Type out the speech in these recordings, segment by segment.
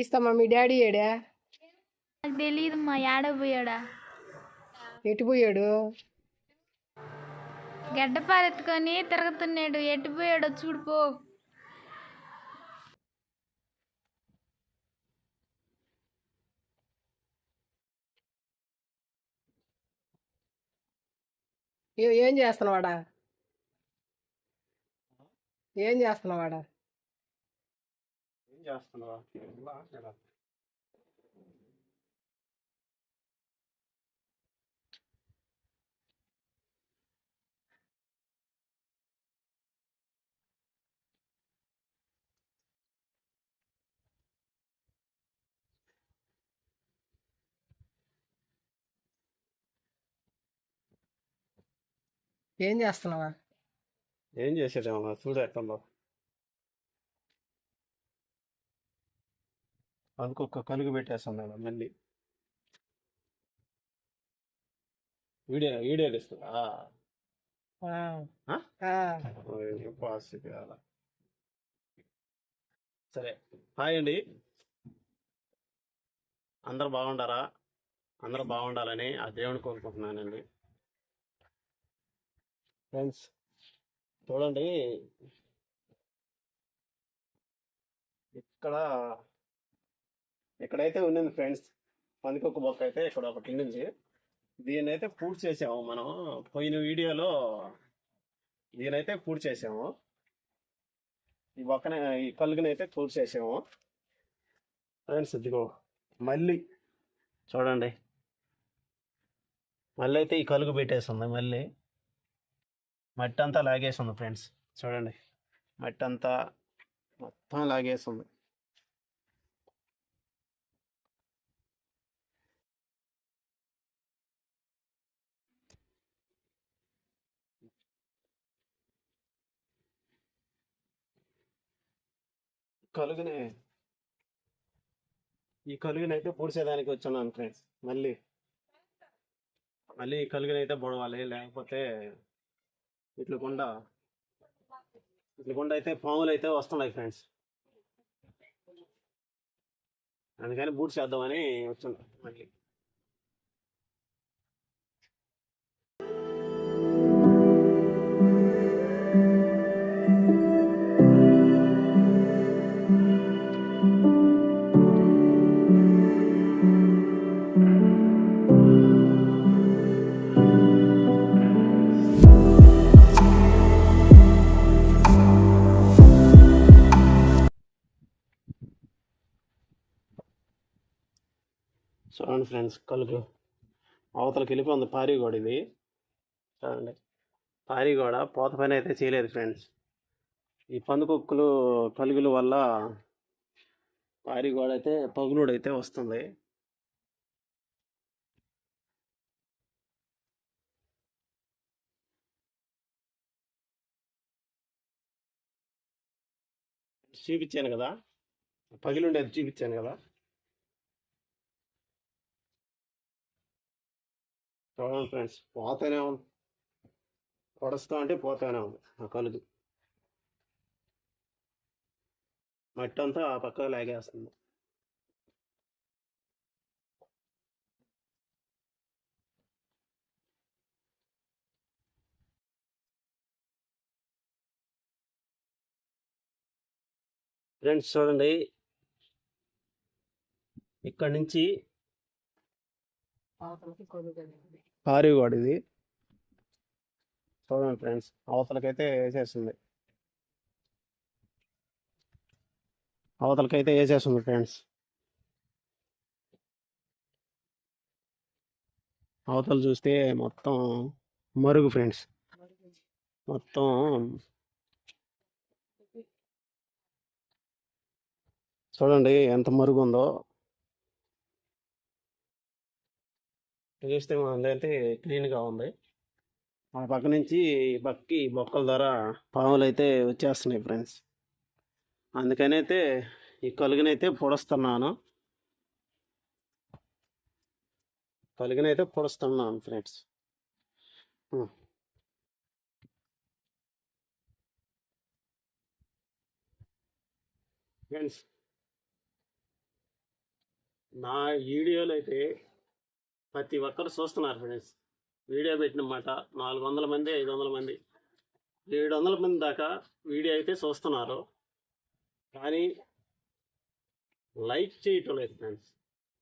తీస్తామా? మీ daddy ఏడా? నాకు తెలియదు మా ఏడ పోయాడా? ఎటు పోయాడు? గడ్డపారెత్తుకొని తిరుగుతున్నాడు. ఎటు పోయాడో చూడు పో. ఏ- చేస్తున్నావాడా? ఏం చేస్తున్నావాడా? చేస్తున్నావా. ఏం చేస్తున్నావా? ఏం చేసేదేమో చూడు ఎట్టుందో అందుకొక కలుగు పెట్టేస్తున్నాను మళ్ళీ. వీడియో పాస్ చేయాల సరే హాయ్ అండి. అందరు బాగుండారా? అందరూ బాగుండాలని ఆ దేవుని కోరుకుంటున్నానండి. ఫ్రెండ్స్ చూడండి. ఇక్కడ ఇక్కడైతే ఉన్నింది ఫ్రెండ్స్. పందికొక్క బొక్క అయితే ఇక్కడ ఒకటి ఉండింది దీన్ని అయితే పూర్తి చేసాము మనం. పోయిన వీడియోలో దీనైతే పూర్తి చేసాము. ఈ బొక్కన ఈ పలుగునైతే అయితే పూర్తి చేసాము. ఫ్రెండ్స్ ఇదిగో మళ్ళీ చూడండి. మళ్ళీ అయితే ఈ కలుగు పెట్టేస్తుంది మళ్ళీ మట్టి అంతా లాగేస్తుంది ఫ్రెండ్స్. చూడండి. మట్టి అంతా మొత్తం లాగేస్తుంది కలుగుని ఈ కలుగునైతే పూడ్చేదానికి వచ్చున్నాను ఫ్రెండ్స్ మళ్ళీ మళ్ళీ ఈ కలుగునైతే పొడవాలి లేకపోతే ఇట్ల కొండ ఇట్ల గుండా అయితే పాములు అయితే వస్తున్నాయి ఫ్రెండ్స్ అందుకని బూట్ చేద్దామని వచ్చున్నా మళ్ళీ. చూడండి ఫ్రెండ్స్ కలుగు. అవతలకి వెళ్ళిపోయింది పారిగోడ ఇది. చూడండి. పారిగోడ పోత పని అయితే చేయలేదు ఫ్రెండ్స్. ఈ పందుకొక్కులు కలుగుల వల్ల పారిగోడ అయితే పగులుడు అయితే వస్తుంది. చూపించాను కదా. పగిలుండేది చూపించాను కదా. చూడండి ఫ్రెండ్స్ పోతేనే ఉంది. పొడుస్తా అంటే పోతేనే ఉంది. ఆ కలుగు మట్టి అంతా ఆ పక్క లాగేస్తుంది. ఫ్రెండ్స్ చూడండి. ఇక్కడ నుంచి అవతలకి కొడుకు ఇది. చూడండి ఫ్రెండ్స్ అవతలకైతే వేసేస్తుంది. అవతలకైతే వేసేస్తుంది ఫ్రెండ్స్. అవతల చూస్తే మొత్తం మరుగు ఫ్రెండ్స్. మొత్తం చూడండి ఎంత మరుగు ఉందో చూస్తే మనదైతే క్లీన్గా ఉంది. ఆ పక్క నుంచి ఈ పక్కకి బొక్కల ద్వారా పాములు అయితే వచ్చేస్తున్నాయి ఫ్రెండ్స్. అందుకని అయితే ఈ కలుగునైతే పొడుస్తున్నాను. కలుగునైతే పొడుస్తున్నాను ఫ్రెండ్స్. ఫ్రెండ్స్ నా వీడియోలు అయితే ప్రతి ఒక్కరు చూస్తున్నారు ఫ్రెండ్స్ వీడియో పెట్టినమాట నాలుగు వందల మంది ఐదు వందల మంది. ఏడు వందల మంది దాకా వీడియో అయితే చూస్తున్నారు. కానీ లైక్ చేయటం లేదు ఫ్రెండ్స్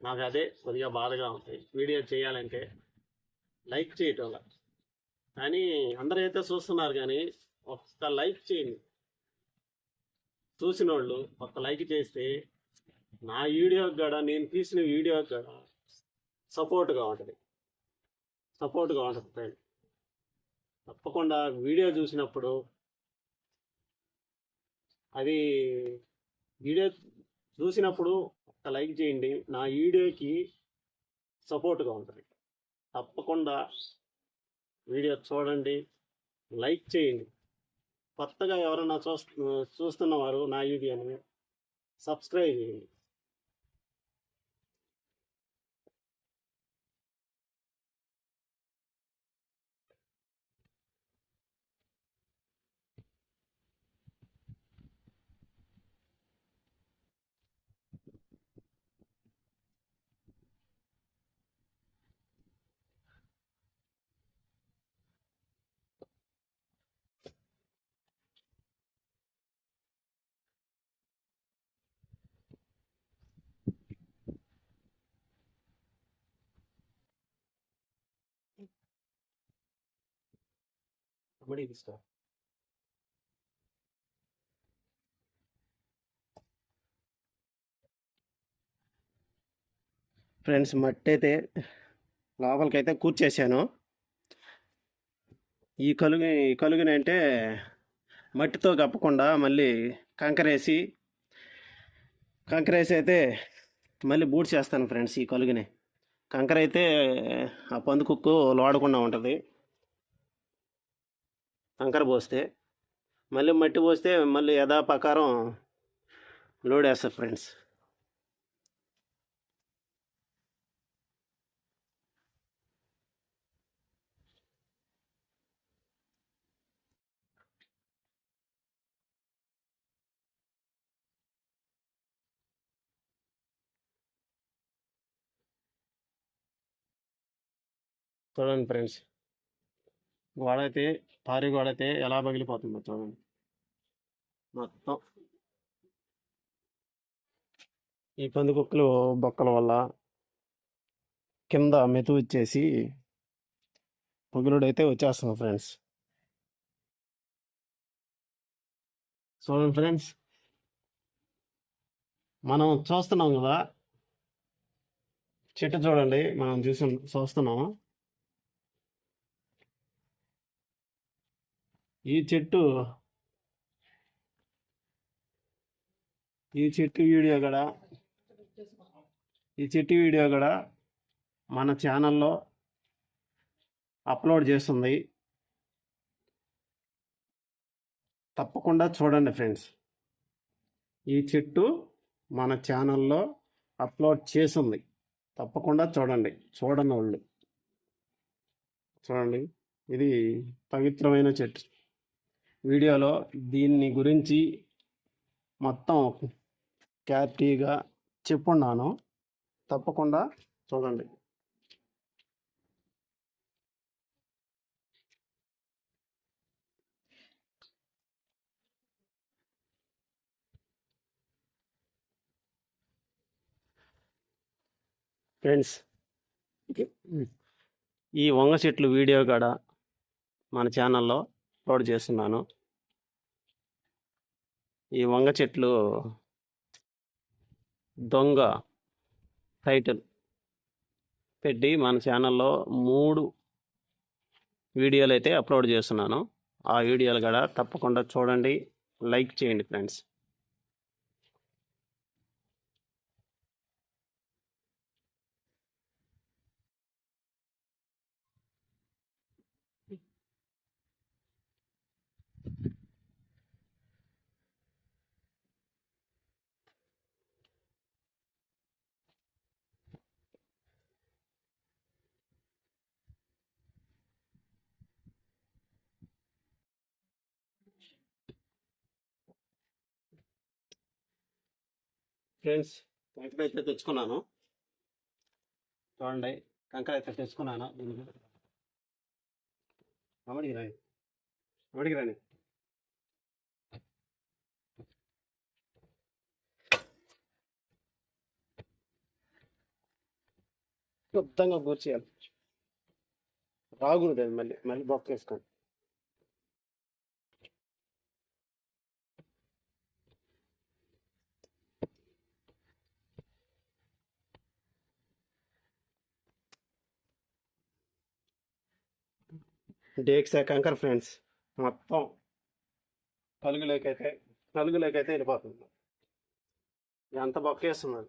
నాకు అదే కొద్దిగా బాధగా ఉంది. వీడియో చేయాలంటే లైక్ చేయటం లేదు. కానీ అందరూ అయితే చూస్తున్నారు కానీ ఒక్క లైక్ చేయండి. చూసిన వాళ్ళు ఒక్క లైక్ చేస్తే నా వీడియోకి కూడా నేను తీసిన వీడియోకి కూడా సపోర్ట్గా ఉంటుంది. సపోర్ట్గా ఉంటుంది ఫ్రెండ్ తప్పకుండా వీడియో చూసినప్పుడు అది వీడియో చూసినప్పుడు ఒక లైక్ చేయండి. నా వీడియోకి సపోర్ట్గా ఉంటుంది. తప్పకుండా వీడియో చూడండి. లైక్ చేయండి. కొత్తగా ఎవరైనా చూస్తు చూస్తున్నవారు నా వీడియోని సబ్స్క్రైబ్ చేయండి. మడి తీసుకో ఫ్రెండ్స్ మట్టి అయితే లోపలికైతే కూర్చేసాను. ఈ కలుగు ఈ కలుగునంటే మట్టితో కప్పకుండా మళ్ళీ కంకరేసి కంకరేసి అయితే మళ్ళీ బూట్ చేస్తాను ఫ్రెండ్స్ ఈ కలుగుని. కంకర అయితే ఆ పందుకుక్కు లోడకుండా ఉంటుంది. కంకర పోస్తే మళ్ళీ మట్టి పోస్తే మళ్ళీ యథా ప్రకారం లోడ్ వేస్తారు ఫ్రెండ్స్ చూడండి ఫ్రెండ్స్ గోడ అయితే పారి గోడ అయితే ఎలా పగిలిపోతుందో చూడండి. మొత్తం. ఈ పందికొక్కులు బొక్కల వల్ల కింద మెతు ఇచ్చేసి పొగిలుడైతే వచ్చేస్తుంది ఫ్రెండ్స్. చూడండి ఫ్రెండ్స్. మనం చూస్తున్నాం కదా. చెట్టు చూడండి మనం చూసి చూస్తున్నాము ఈ చెట్టు ఈ చెట్టు వీడియో కూడా ఈ చెట్టు వీడియో కూడా మన ఛానల్లో అప్లోడ్ చేస్తుంది. తప్పకుండా చూడండి ఫ్రెండ్స్. ఈ చెట్టు మన ఛానల్లో అప్లోడ్ చేసింది. తప్పకుండా చూడండి. చూడని వాళ్ళు చూడండి. ఇది పవిత్రమైన చెట్టు. వీడియోలో దీన్ని గురించి మొత్తం క్లారిటీగా చెప్పున్నాను. తప్పకుండా చూడండి. ఫ్రెండ్స్ ఈ వంగ చెట్లు వీడియో కూడా మన ఛానల్లో అప్లోడ్ చేస్తున్నాను. ఈ వంగ చెట్లు దొంగ టైటిల్ పెట్టి మన ఛానల్లో మూడు వీడియోలు అయితే అప్లోడ్ చేస్తున్నాను. ఆ వీడియోలు కూడా తప్పకుండా చూడండి. లైక్ చేయండి ఫ్రెండ్స్. ఫ్రెండ్స్ అయితే తెచ్చుకున్నాను. చూడండి కంకర అయితే తెచ్చుకున్నాను. దీనికి అమ్మడికి రాని అమ్మడికి రాని శుద్ధంగా గుర్చేయాలి రాగుండదు అది మళ్ళీ. మళ్ళీ బాక్స్ వేసుకోండి. డేక్స్ కంకర్ ఫ్రెండ్స్. మొత్తం కలుగులోకి అయితే కలుగులోకి అయితే వెళ్ళిపోతుంది. ఎంత బొక్కేస్తున్నాను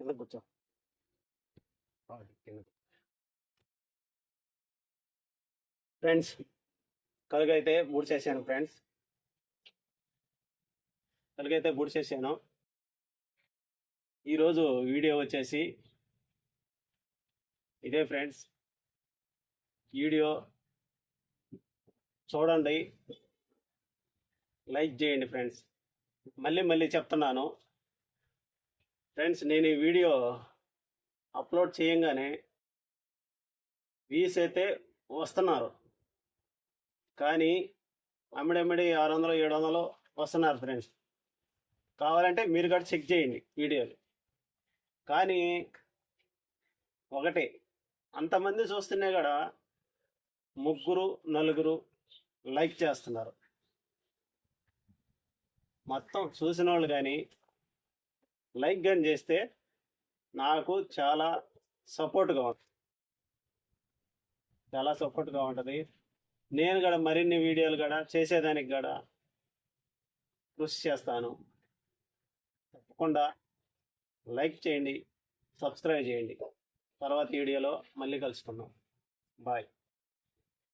కింద కూర్చో ఫ్రెండ్స్ కలుగైతే బూడి చేశాను ఫ్రెండ్స్ కలుగైతే బూడి చేశాను ఈరోజు వీడియో వచ్చేసి ఇదే ఫ్రెండ్స్ వీడియో చూడండి. లైక్ చేయండి ఫ్రెండ్స్ మళ్ళీ మళ్ళీ చెప్తున్నాను. ఫ్రెండ్స్ నేను ఈ వీడియో అప్లోడ్ చేయంగానే వ్యూస్ అయితే వస్తున్నారు. కానీ అమ్మిడమ్మిడి ఆరు వందలు ఏడు వందలు వస్తున్నారు ఫ్రెండ్స్ కావాలంటే మీరు కూడా చెక్ చేయండి వీడియోలు. కానీ ఒకటి అంతమంది చూస్తున్నా కూడా ముగ్గురు నలుగురు లైక్ చేస్తున్నారు. మొత్తం చూసిన వాళ్ళు కానీ లైక్ కానీ చేస్తే నాకు చాలా సపోర్ట్గా ఉంటుంది. చాలా సపోర్ట్గా ఉంటుంది. నేను కూడా మరిన్ని వీడియోలు కూడా చేసేదానికి కూడా కృషి చేస్తాను. తప్పకుండా లైక్ చేయండి సబ్స్క్రైబ్ చేయండి. తర్వాత వీడియోలో మళ్ళీ కలుసుకుందాం. బాయ్.